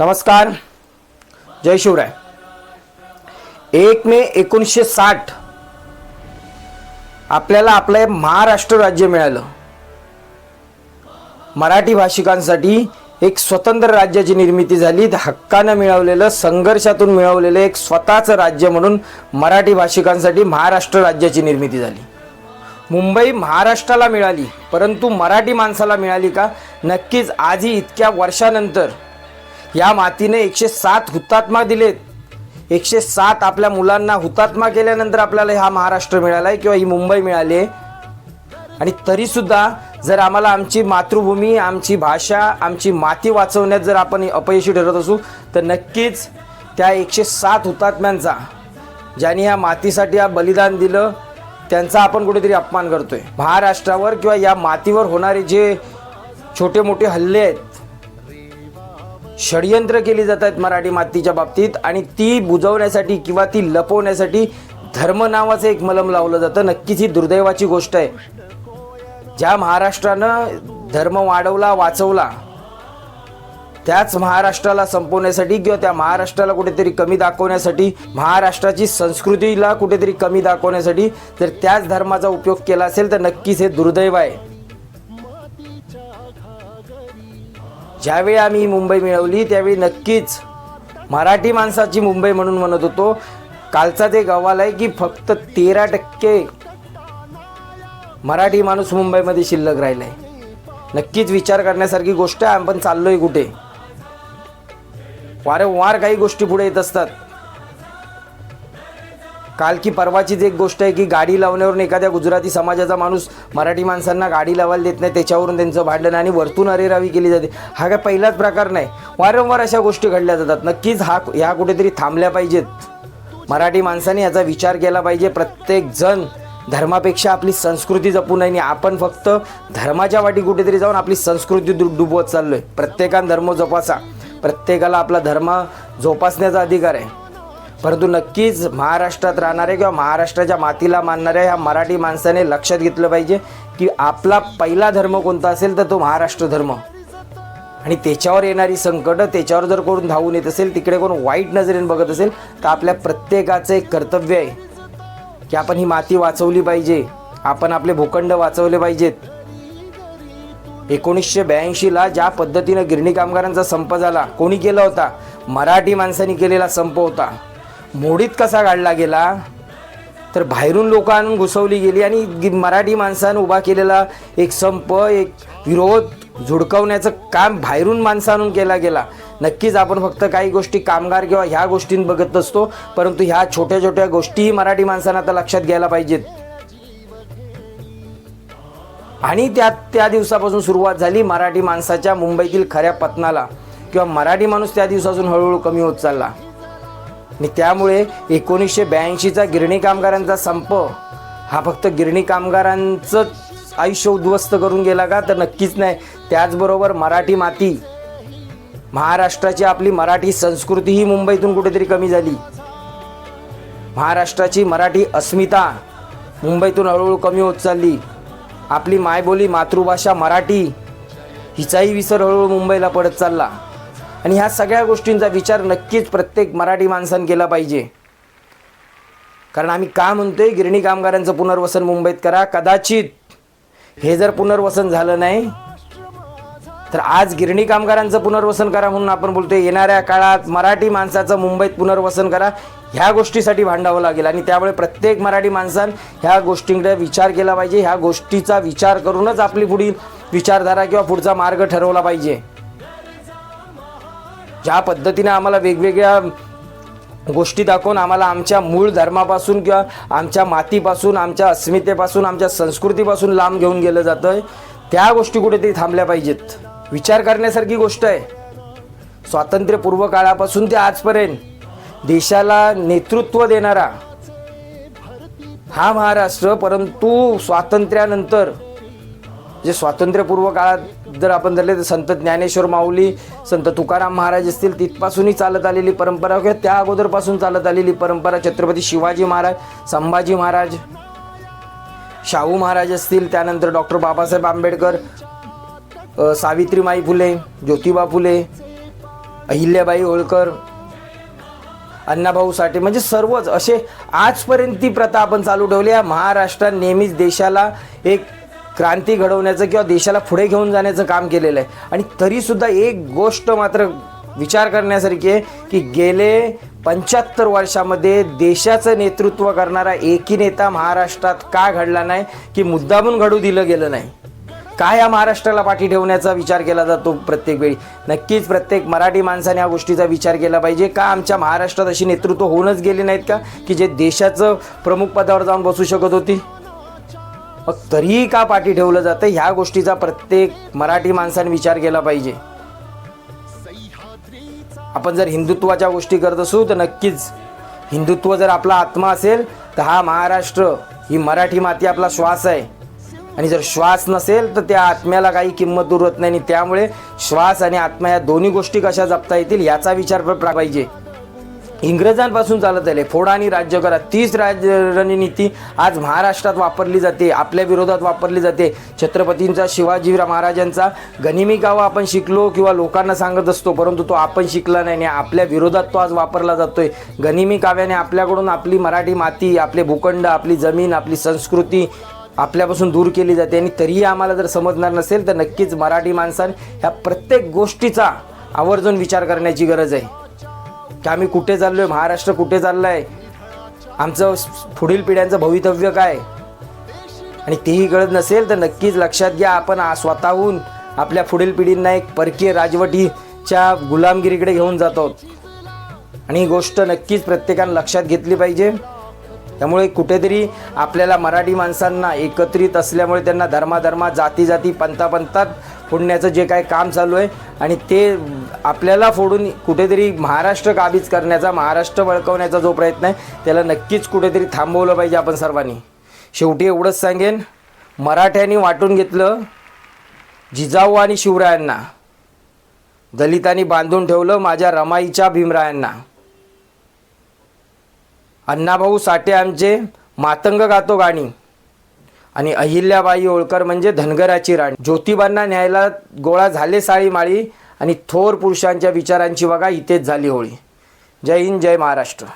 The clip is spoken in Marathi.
नमस्कार. जय शिवराय. एक मे एकोणीसशे साठ आपल्याला आपलं महाराष्ट्र राज्य मिळालं. मराठी भाषिकांसाठी एक स्वतंत्र राज्याची निर्मिती झाली. हक्कानं मिळवलेलं संघर्षातून मिळवलेलं एक स्वतःचं राज्य म्हणून मराठी भाषिकांसाठी महाराष्ट्र राज्याची निर्मिती झाली. मुंबई महाराष्ट्राला मिळाली परंतु मराठी माणसाला मिळाली का? नक्कीच आजही इतक्या वर्षानंतर या मातीने एकशे सात हुतात्मा दिलेत. एकशे सात आपल्या मुलांना हुतात्मा केल्यानंतर आपल्याला हा महाराष्ट्र मिळाला आहे किंवा ही मुंबई मिळाली आहे. आणि तरीसुद्धा जर आम्हाला आमची मातृभूमी आमची भाषा आमची माती वाचवण्यात जर आपण अपयशी ठरत असू तर नक्कीच त्या एकशे सात हुतात्म्यांचा ज्यांनी ह्या मातीसाठी हा बलिदान दिलं त्यांचा आपण कुठेतरी अपमान करतोय. महाराष्ट्रावर किंवा या मातीवर होणारे जे छोटे मोठे हल्ले आहेत षडयंत्र केली जात आहेत मराठी मातीच्या बाबतीत आणि ती बुजवण्यासाठी किंवा ती लपवण्यासाठी धर्म नावाचं एक मलम लावलं जातं. नक्कीच ही दुर्दैवाची गोष्ट आहे. ज्या महाराष्ट्रानं धर्म वाढवला वाचवला त्याच महाराष्ट्राला संपवण्यासाठी किंवा त्या महाराष्ट्राला कुठेतरी कमी दाखवण्यासाठी महाराष्ट्राची संस्कृतीला कुठेतरी कमी दाखवण्यासाठी जर त्याच धर्माचा उपयोग केला असेल तर नक्कीच हे दुर्दैव आहे. ज्यावेळी आम्ही मुंबई मिळवली त्यावेळी नक्कीच मराठी माणसाची मुंबई म्हणून म्हणत होतो. कालचा ते गवाल आहे की फक्त तेरा टक्के मराठी माणूस मुंबईमध्ये शिल्लक राहिलाय. नक्कीच विचार करण्यासारखी गोष्ट आहे आपण चाललोय कुठे? वारंवार काही गोष्टी पुढे येत असतात. काल की परवाचीच एक गोष्ट आहे की गाडी लावण्यावरून एखाद्या गुजराती समाजाचा माणूस मराठी माणसांना गाडी लावायला देत नाही त्याच्यावरून त्यांचं भांडण आणि वरतून अरेरावी केली जाते. हा काय पहिलाच प्रकार नाही. वारंवार अशा गोष्टी घडल्या जातात. नक्कीच हा ह्या कुठेतरी थांबल्या पाहिजेत. मराठी माणसाने याचा विचार केला पाहिजे. प्रत्येक जण धर्मापेक्षा आपली संस्कृती जपू नये आणि आपण फक्त धर्माच्या वाटी कुठेतरी जाऊन आपली संस्कृती डु डुबवत चाललोय. प्रत्येकानं धर्म जोपासा. प्रत्येकाला आपला धर्म जोपासण्याचा अधिकार आहे. परंतु नक्कीच महाराष्ट्रात राहणारे किंवा महाराष्ट्राच्या मातीला मानणाऱ्या ह्या मराठी माणसाने लक्षात घेतलं पाहिजे की आपला पहिला धर्म कोणता असेल तर तो महाराष्ट्र धर्म. आणि त्याच्यावर येणारी संकट त्याच्यावर जर कोण धावून येत असेल तिकडे कोण वाईट नजरेने बघत असेल तर आपल्या प्रत्येकाचं एक कर्तव्य आहे की आपण ही माती वाचवली पाहिजे आपण आपले भूखंड वाचवले पाहिजेत. एकोणीसशे ब्याऐंशीला ज्या पद्धतीनं गिरणी कामगारांचा संप झाला कोणी केला होता? मराठी माणसांनी केलेला संप होता. मोडीत कसा काढला गेला तर बाहेरून लोक आणून घुसवली गेली आणि मराठी माणसानं उभा केलेला एक संप एक विरोध झुडकवण्याचं काम बाहेरून माणसं केला गेला. नक्कीच आपण फक्त काही गोष्टी कामगार किंवा ह्या गोष्टीं बघत असतो परंतु ह्या छोट्या छोट्या गोष्टीही मराठी माणसांना आता लक्षात घ्यायला पाहिजेत. आणि त्यात त्या दिवसापासून सुरुवात झाली मराठी माणसाच्या मुंबईतील खऱ्या पतनाला किंवा मराठी माणूस त्या दिवसापासून हळूहळू कमी होत चालला. आणि त्यामुळे एकोणीसशे ब्याऐंशीचा गिरणी कामगारांचा संप हा फक्त गिरणी कामगारांचं आयुष्य उद्ध्वस्त करून गेला का? तर नक्कीच नाही. त्याचबरोबर मराठी माती महाराष्ट्राची आपली मराठी संस्कृती ही मुंबईतून कुठेतरी कमी झाली. महाराष्ट्राची मराठी अस्मिता मुंबईतून हळूहळू कमी होत चालली. आपली मायबोली मातृभाषा मराठी हिचाही विसर हळूहळू मुंबईला पडत चालला. आणि ह्या सगळ्या गोष्टींचा विचार नक्कीच प्रत्येक मराठी माणसानं केला पाहिजे. कारण आम्ही का म्हणतोय गिरणी कामगारांचं पुनर्वसन मुंबईत करा कदाचित हे जर पुनर्वसन झालं नाही तर आज गिरणी कामगारांचं पुनर्वसन करा म्हणून आपण बोलतोय येणाऱ्या काळात मराठी माणसाचं मुंबईत पुनर्वसन करा ह्या गोष्टीसाठी भांडावं लागेल. आणि त्यामुळे प्रत्येक मराठी माणसानं ह्या गोष्टींकडे विचार केला पाहिजे ह्या गोष्टीचा विचार करूनच आपली पुढील विचारधारा किंवा पुढचा मार्ग ठरवला पाहिजे. ज्या पद्धतीने आम्हाला वेगवेगळ्या गोष्टी दाखवून आम्हाला आमच्या मूळ धर्मापासून किंवा आमच्या मातीपासून आमच्या अस्मितेपासून आमच्या संस्कृतीपासून लांब घेऊन गेलं जातं आहे त्या गोष्टी कुठेतरी थांबल्या पाहिजेत. विचार करण्यासारखी गोष्ट आहे. स्वातंत्र्यपूर्व काळापासून ते आजपर्यंत देशाला नेतृत्व देणारा हा महाराष्ट्र परंतु स्वातंत्र्यानंतर जे स्वातंत्र्यपूर्व काळात जर आपण धरले तर संत ज्ञानेश्वर माऊली संत तुकाराम महाराज असतील तिथपासूनही चालत आलेली परंपरा किंवा त्या अगोदरपासून चालत आलेली परंपरा छत्रपती शिवाजी महाराज संभाजी महाराज शाहू महाराज असतील त्यानंतर डॉक्टर बाबासाहेब आंबेडकर सावित्रीमाई फुले ज्योतिबा फुले अहिल्याबाई होळकर अण्णाभाऊ साठे म्हणजे सर्वच असे आजपर्यंत ती प्रथा आपण चालू ठेवली आहे. महाराष्ट्रात नेहमीच देशाला एक क्रांती घडवण्याचं किंवा देशाला पुढे घेऊन जाण्याचं काम केलेलं आहे. आणि तरीसुद्धा एक गोष्ट मात्र विचार करण्यासारखी आहे की गेले पंच्याहत्तर वर्षामध्ये देशाचं नेतृत्व करणारा एकही नेता महाराष्ट्रात का घडला नाही की मुद्दामून घडू दिलं गेलं नाही? काय या महाराष्ट्राला पाठी ठेवण्याचा विचार केला जातो प्रत्येक वेळी? नक्कीच प्रत्येक मराठी माणसाने या गोष्टीचा विचार केला पाहिजे. का आमच्या महाराष्ट्रात अशी नेतृत्व होऊनच गेली नाहीत का? की जे देशाचं प्रमुख पदावर जाऊन बसू शकत होती? मग तरीही का पाठी ठेवलं जातं? ह्या गोष्टीचा प्रत्येक मराठी माणसाने विचार केला पाहिजे. आपण जर हिंदुत्वाच्या गोष्टी करत असू तर नक्कीच हिंदुत्व जर आपला आत्मा असेल तर हा महाराष्ट्र ही मराठी माती आपला श्वास आहे. आणि जर श्वास नसेल तर त्या आत्म्याला काही किंमत उरत नाही. आणि त्यामुळे श्वास आणि आत्मा या दोन्ही गोष्टी कशा जपता येतील याचा विचार पण पाहिजे. इंग्रजांपासून चालत आले. फोडा आणि राज्य करा तीच राज रणनीती आज महाराष्ट्रात वापरली जाते आपल्या विरोधात वापरली जाते. छत्रपतींचा शिवाजी महाराजांचा गनिमी कावा आपण शिकलो किंवा लोकांना सांगत असतो परंतु तो आपण शिकला नाही आणि आपल्या विरोधात तो आज वापरला जातोय. गनिमी काव्याने आपल्याकडून आपली मराठी माती आपले भूखंड आपली जमीन आपली संस्कृती आपल्यापासून दूर केली जाते. आणि तरीही आम्हाला जर समजणार नसेल तर नक्कीच मराठी माणसान ह्या प्रत्येक गोष्टीचा आवर्जून विचार करण्याची गरज आहे. की आम्ही कुठे चाललो आहे महाराष्ट्र कुठे चाललं आहे आमचं पुढील पिढ्यांचं भवितव्य काय? आणि तेही कळत नसेल तर नक्कीच लक्षात घ्या आपण स्वतःहून आपल्या पुढील पिढींना एक परकीय राजवटीच्या गुलामगिरीकडे घेऊन जातो आणि ही गोष्ट नक्कीच प्रत्येकानं लक्षात घेतली पाहिजे. त्यामुळे कुठेतरी आपल्याला मराठी माणसांना एकत्रित असल्यामुळे त्यांना धर्माधर्मात जाती जाती पंथापंथात फोडण्याचं जे काही काम चालू आहे आणि ते आपल्याला फोडून कुठेतरी महाराष्ट्र काबीज करण्याचा महाराष्ट्र बळकवण्याचा जो प्रयत्न आहे त्याला नक्कीच कुठेतरी थांबवलं पाहिजे आपण सर्वांनी. शेवटी एवढंच सांगेन मराठ्यांनी वाटून घेतलं जिजाऊ आणि शिवरायांना. दलितांनी बांधून ठेवलं माझ्या रमाईच्या भीमरायांना. अण्णाभाऊ साठे आमचे मातंग गातो गाणी. आणि अहिल्याबाई होळकर म्हणजे धनगराची राणी. ज्योतिबांना न्यायला गोळा झाले साळी माळी आणि थोर पुरुषांच्या विचारांची बघा इथेच झाली होळी. जय हिंद जय महाराष्ट्र.